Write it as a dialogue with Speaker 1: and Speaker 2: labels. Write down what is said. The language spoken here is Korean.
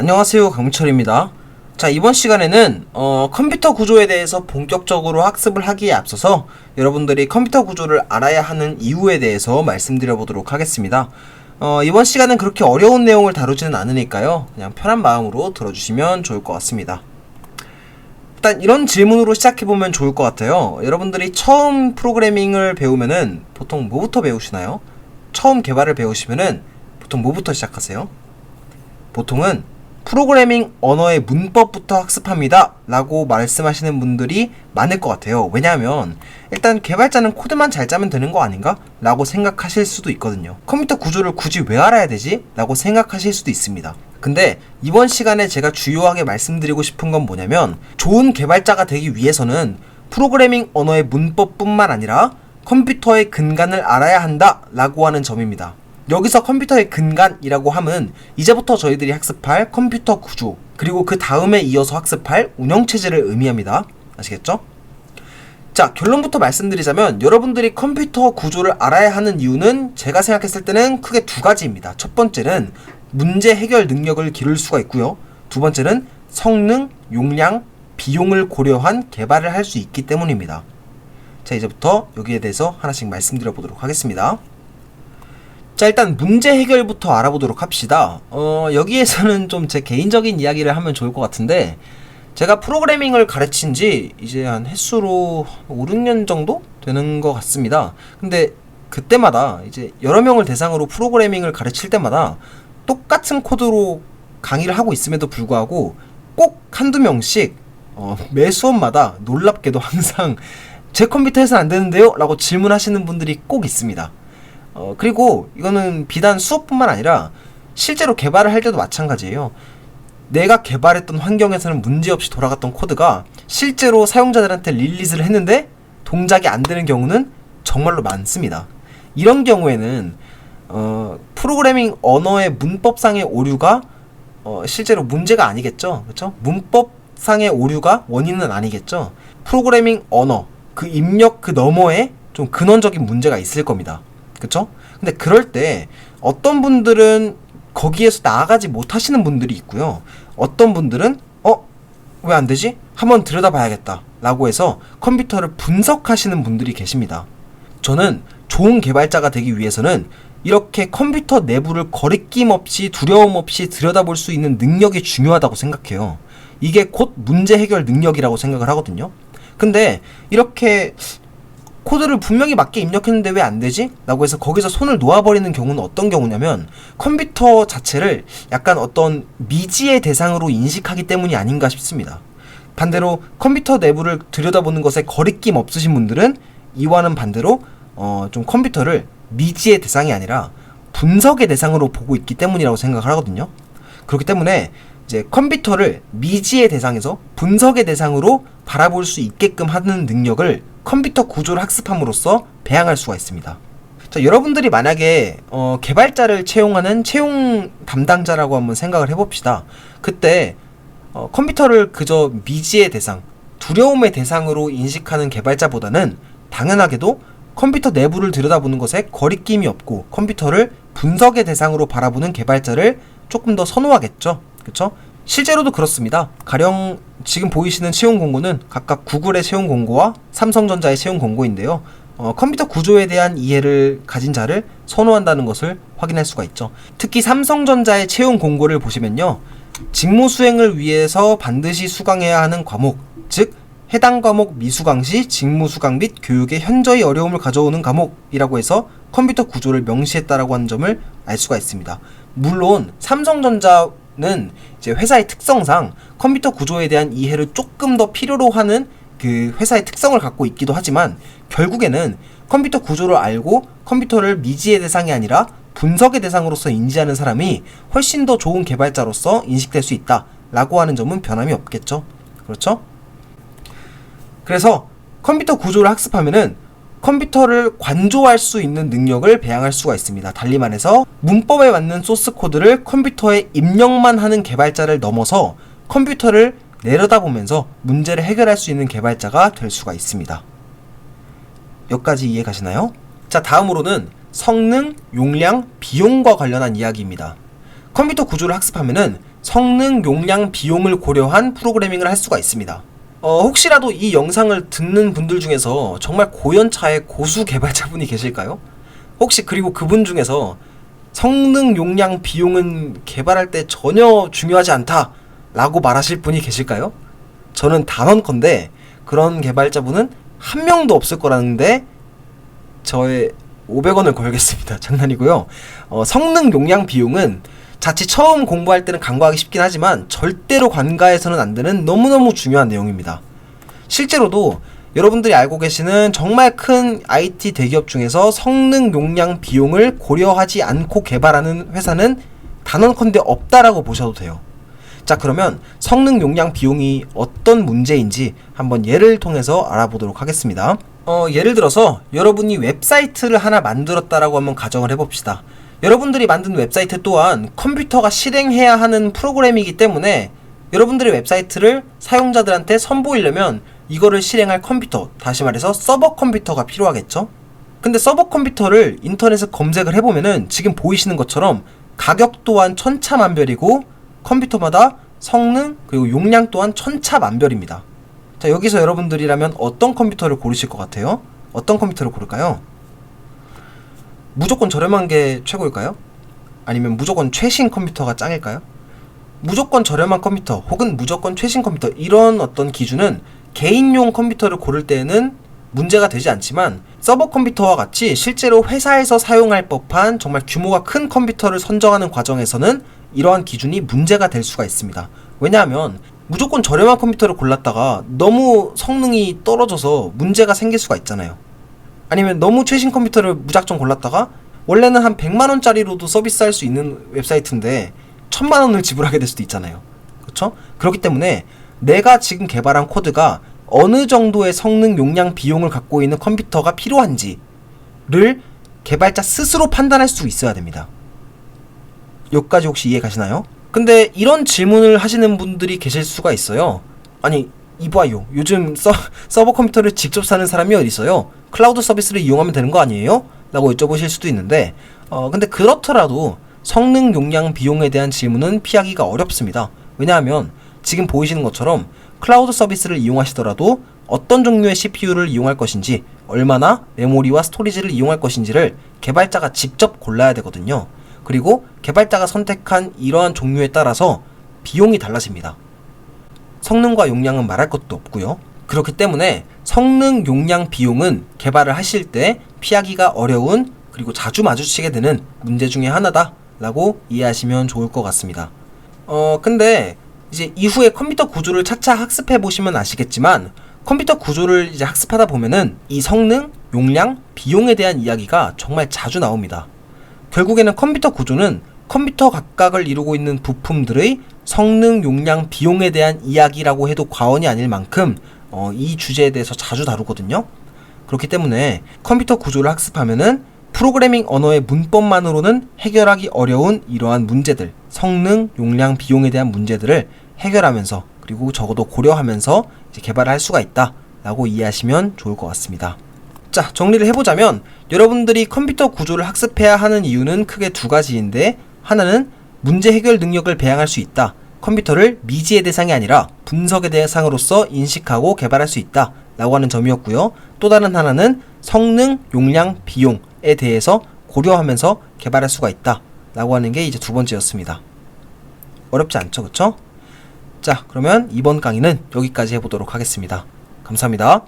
Speaker 1: 안녕하세요 강민철입니다. 자 이번 시간에는 어, 컴퓨터 구조에 대해서 본격적으로 학습을 하기에 앞서서 여러분들이 컴퓨터 구조를 알아야 하는 이유에 대해서 말씀드려 보도록 하겠습니다. 어, 이번 시간은 그렇게 어려운 내용을 다루지는 않으니까요. 그냥 편한 마음으로 들어주시면 좋을 것 같습니다. 일단 이런 질문으로 시작해보면 좋을 것 같아요. 여러분들이 처음 프로그래밍을 배우면은 보통 뭐부터 배우시나요? 처음 개발을 배우시면은 보통 뭐부터 시작하세요? 보통은 프로그래밍 언어의 문법부터 학습합니다. 라고 말씀하시는 분들이 많을 것 같아요. 왜냐하면 일단 개발자는 코드만 잘 짜면 되는 거 아닌가? 라고 생각하실 수도 있거든요. 컴퓨터 구조를 굳이 왜 알아야 되지? 라고 생각하실 수도 있습니다. 근데 이번 시간에 제가 주요하게 말씀드리고 싶은 건 뭐냐면 좋은 개발자가 되기 위해서는 프로그래밍 언어의 문법뿐만 아니라 컴퓨터의 근간을 알아야 한다 라고 하는 점입니다. 여기서 컴퓨터의 근간이라고 함은 이제부터 저희들이 학습할 컴퓨터 구조 그리고 그 다음에 이어서 학습할 운영 체제를 의미합니다. 아시겠죠? 자 결론부터 말씀드리자면 여러분들이 컴퓨터 구조를 알아야 하는 이유는 제가 생각했을 때는 크게 두 가지입니다. 첫 번째는 문제 해결 능력을 기를 수가 있고요. 두 번째는 성능, 용량, 비용을 고려한 개발을 할 수 있기 때문입니다. 자 이제부터 여기에 대해서 하나씩 말씀드려 보도록 하겠습니다. 자 일단 문제 해결부터 알아보도록 합시다. 어 여기에서는 좀 제 개인적인 이야기를 하면 좋을 것 같은데 제가 프로그래밍을 가르친 지 이제 한 횟수로 5, 6년 정도 되는 것 같습니다. 근데 그때마다 이제 여러 명을 대상으로 프로그래밍을 가르칠 때마다 똑같은 코드로 강의를 하고 있음에도 불구하고 꼭 한두 명씩 어, 매 수업마다 놀랍게도 항상 제 컴퓨터에서는 안 되는데요? 라고 질문하시는 분들이 꼭 있습니다. 어, 그리고 이거는 비단 수업뿐만 아니라 실제로 개발을 할 때도 마찬가지예요. 내가 개발했던 환경에서는 문제없이 돌아갔던 코드가 실제로 사용자들한테 릴리즈를 했는데 동작이 안 되는 경우는 정말로 많습니다. 이런 경우에는 어, 프로그래밍 언어의 문법상의 오류가 어, 실제로 문제가 아니겠죠. 그렇죠? 문법상의 오류가 원인은 아니겠죠. 프로그래밍 언어 그 입력 그 너머에 좀 근원적인 문제가 있을 겁니다. 그쵸? 근데 그럴 때 어떤 분들은 거기에서 나아가지 못하시는 분들이 있고요. 어떤 분들은 어? 왜 안 되지? 한번 들여다봐야겠다. 라고 해서 컴퓨터를 분석하시는 분들이 계십니다. 저는 좋은 개발자가 되기 위해서는 이렇게 컴퓨터 내부를 거리낌 없이 두려움 없이 들여다볼 수 있는 능력이 중요하다고 생각해요. 이게 곧 문제 해결 능력이라고 생각을 하거든요. 근데 이렇게 코드를 분명히 맞게 입력했는데 왜 안 되지? 라고 해서 거기서 손을 놓아버리는 경우는 어떤 경우냐면 컴퓨터 자체를 약간 어떤 미지의 대상으로 인식하기 때문이 아닌가 싶습니다. 반대로 컴퓨터 내부를 들여다보는 것에 거리낌 없으신 분들은 이와는 반대로 어, 좀 컴퓨터를 미지의 대상이 아니라 분석의 대상으로 보고 있기 때문이라고 생각을 하거든요. 그렇기 때문에 이제 컴퓨터를 미지의 대상에서 분석의 대상으로 바라볼 수 있게끔 하는 능력을 컴퓨터 구조를 학습함으로써 배양할 수가 있습니다. 자, 여러분들이 만약에 어, 개발자를 채용하는 채용 담당자라고 한번 생각을 해봅시다. 그때 어, 컴퓨터를 그저 미지의 대상, 두려움의 대상으로 인식하는 개발자보다는 당연하게도 컴퓨터 내부를 들여다보는 것에 거리낌이 없고 컴퓨터를 분석의 대상으로 바라보는 개발자를 조금 더 선호하겠죠. 그쵸? 실제로도 그렇습니다. 가령 지금 보이시는 채용 공고는 각각 구글의 채용 공고와 삼성전자의 채용 공고인데요. 어, 컴퓨터 구조에 대한 이해를 가진 자를 선호한다는 것을 확인할 수가 있죠. 특히 삼성전자의 채용 공고를 보시면요. 직무 수행을 위해서 반드시 수강해야 하는 과목, 즉 해당 과목 미수강 시 직무 수강 및 교육에 현저히 어려움을 가져오는 과목이라고 해서 컴퓨터 구조를 명시했다라고 하는 점을 알 수가 있습니다. 물론 삼성전자 는 이제 회사의 특성상 컴퓨터 구조에 대한 이해를 조금 더 필요로 하는 그 회사의 특성을 갖고 있기도 하지만 결국에는 컴퓨터 구조를 알고 컴퓨터를 미지의 대상이 아니라 분석의 대상으로서 인지하는 사람이 훨씬 더 좋은 개발자로서 인식될 수 있다 라고 하는 점은 변함이 없겠죠. 그렇죠? 그래서 컴퓨터 구조를 학습하면은 컴퓨터를 관조할 수 있는 능력을 배양할 수가 있습니다. 달리 말해서 문법에 맞는 소스 코드를 컴퓨터에 입력만 하는 개발자를 넘어서 컴퓨터를 내려다보면서 문제를 해결할 수 있는 개발자가 될 수가 있습니다. 여기까지 이해 가시나요? 자, 다음으로는 성능, 용량, 비용과 관련한 이야기입니다. 컴퓨터 구조를 학습하면은 성능, 용량, 비용을 고려한 프로그래밍을 할 수가 있습니다. 어, 혹시라도 이 영상을 듣는 분들 중에서 정말 고연차의 고수 개발자분이 계실까요? 혹시 그리고 그분 중에서 성능, 용량, 비용은 개발할 때 전혀 중요하지 않다 라고 말하실 분이 계실까요? 저는 단언컨대 그런 개발자분은 한 명도 없을 거라는데 저의 500원을 걸겠습니다. 장난이고요. 어, 성능, 용량, 비용은 자칫 처음 공부할 때는 간과하기 쉽긴 하지만 절대로 간과해서는 안 되는 너무너무 중요한 내용입니다. 실제로도 여러분들이 알고 계시는 정말 큰 IT 대기업 중에서 성능, 용량, 비용을 고려하지 않고 개발하는 회사는 단언컨대 없다라고 보셔도 돼요. 자, 그러면 성능, 용량, 비용이 어떤 문제인지 한번 예를 통해서 알아보도록 하겠습니다. 어, 예를 들어서 여러분이 웹사이트를 하나 만들었다라고 한번 가정을 해봅시다. 여러분들이 만든 웹사이트 또한 컴퓨터가 실행해야 하는 프로그램이기 때문에 여러분들의 웹사이트를 사용자들한테 선보이려면 이거를 실행할 컴퓨터, 다시 말해서 서버 컴퓨터가 필요하겠죠? 근데 서버 컴퓨터를 인터넷에 검색을 해보면은 지금 보이시는 것처럼 가격 또한 천차만별이고 컴퓨터마다 성능 그리고 용량 또한 천차만별입니다. 자, 여기서 여러분들이라면 어떤 컴퓨터를 고르실 것 같아요? 어떤 컴퓨터를 고를까요? 무조건 저렴한 게 최고일까요? 아니면 무조건 최신 컴퓨터가 짱일까요? 무조건 저렴한 컴퓨터 혹은 무조건 최신 컴퓨터 이런 어떤 기준은 개인용 컴퓨터를 고를 때에는 문제가 되지 않지만 서버 컴퓨터와 같이 실제로 회사에서 사용할 법한 정말 규모가 큰 컴퓨터를 선정하는 과정에서는 이러한 기준이 문제가 될 수가 있습니다. 왜냐하면 무조건 저렴한 컴퓨터를 골랐다가 너무 성능이 떨어져서 문제가 생길 수가 있잖아요. 아니면 너무 최신 컴퓨터를 무작정 골랐다가 원래는 한 100만 원짜리로도 서비스할 수 있는 웹사이트인데 1000만 원을 지불하게 될 수도 있잖아요. 그렇죠? 그렇기 때문에 내가 지금 개발한 코드가 어느 정도의 성능, 용량, 비용을 갖고 있는 컴퓨터가 필요한지를 개발자 스스로 판단할 수 있어야 됩니다. 여기까지 혹시 이해 가시나요? 근데 이런 질문을 하시는 분들이 계실 수가 있어요. 아니, 이봐요. 요즘 서, 서버 컴퓨터를 직접 사는 사람이 어디 있어요? 클라우드 서비스를 이용하면 되는 거 아니에요? 라고 여쭤보실 수도 있는데, 어, 근데 그렇더라도 성능, 용량, 비용에 대한 질문은 피하기가 어렵습니다. 왜냐하면 지금 보이시는 것처럼 클라우드 서비스를 이용하시더라도 어떤 종류의 CPU를 이용할 것인지, 얼마나 메모리와 스토리지를 이용할 것인지를 개발자가 직접 골라야 되거든요. 그리고 개발자가 선택한 이러한 종류에 따라서 비용이 달라집니다. 성능과 용량은 말할 것도 없고요. 그렇기 때문에 성능, 용량, 비용은 개발을 하실 때 피하기가 어려운 그리고 자주 마주치게 되는 문제 중에 하나다라고 이해하시면 좋을 것 같습니다. 어, 근데 이제 이후에 컴퓨터 구조를 차차 학습해 보시면 아시겠지만 컴퓨터 구조를 이제 학습하다 보면은 이 성능, 용량, 비용에 대한 이야기가 정말 자주 나옵니다. 결국에는 컴퓨터 구조는 컴퓨터 각각을 이루고 있는 부품들의 성능, 용량, 비용에 대한 이야기라고 해도 과언이 아닐 만큼 어, 이 주제에 대해서 자주 다루거든요. 그렇기 때문에 컴퓨터 구조를 학습하면은 프로그래밍 언어의 문법만으로는 해결하기 어려운 이러한 문제들, 성능, 용량, 비용에 대한 문제들을 해결하면서 그리고 적어도 고려하면서 개발을 할 수가 있다라고 이해하시면 좋을 것 같습니다. 자, 정리를 해보자면 여러분들이 컴퓨터 구조를 학습해야 하는 이유는 크게 두 가지인데 하나는 문제 해결 능력을 배양할 수 있다. 컴퓨터를 미지의 대상이 아니라 분석의 대상으로서 인식하고 개발할 수 있다. 라고 하는 점이었고요. 또 다른 하나는 성능, 용량, 비용에 대해서 고려하면서 개발할 수가 있다. 라고 하는 게 이제 두 번째였습니다. 어렵지 않죠, 그쵸? 자, 그러면 이번 강의는 여기까지 해보도록 하겠습니다. 감사합니다.